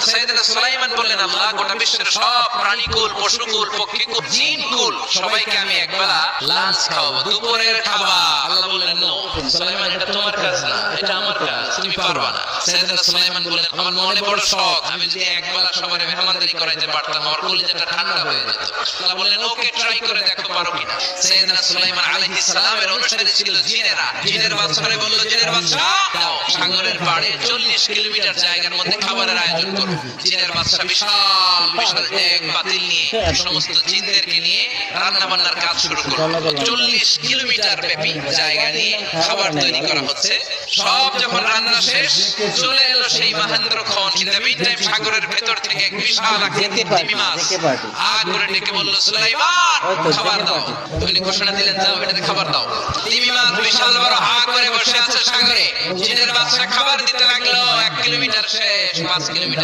সুলাইমান বললেন, আল্লাহ গোটা বিশ্বের সব প্রাণীকুল, পশুকুল, পক্ষীকুল, জিনকুল, সবাইকে আমি একবেলা লাঞ্চ খাওয়াবো, দুপুরের খাবার। আল্লাহ বললেন, নো, সুলাইমান, এটা তোমার কাজ না, এটা আমার কাজ, তুমি পারবা না। সাইয়েদনা সুলাইমান বললেন, আমার মনে বড় শখ, আমি যদি একবেলা সবার মেহমানদারি করাইতে পারতাম, আমার কলিজাটা ঠান্ডা হয়ে যেত। আল্লাহ বললেন, ওকে ট্রাই করে দেখো পারো কিনা? সাইয়েদনা সুলাইমান আলাইহিস সালামের অনুসারী ছিল জিনেরা, জিনের বাদশারে বলল, জিনের বাদশা সাগরের পাড়ে 40 কিলোমিটার জায়গার মধ্যে খাবারের আয়োজন করো। জিনের বাদশা বিশাল বিশাল এক পাতিল নিয়ে সমস্ত জিনদেরকে নিয়ে রান্না বান্নার কাজ শুরু করল 40 কিলোমিটার ব্যাপী জায়গা নিয়ে খাবার তৈরি করা হচ্ছে। সব যখন রান্না শেষ, চলে এলো সেই মহেন্দ্র খন সাগরের ভেতর থেকে এক বিশাল আকৃতির তিমি মাছ। আ করে ডেকে বলল, সুলাইমান, খাবার দাও। তিনি ঘোষণা দিলেন, যাও, এটাতে খাবার দাও। তিমি মাছ বিশাল বড় হা করে বসে সাগরে জিনের বাচ্চা খাবার দিতে লাগল এক কিলোমিটার শেষ পাঁচ কিলোমিটার।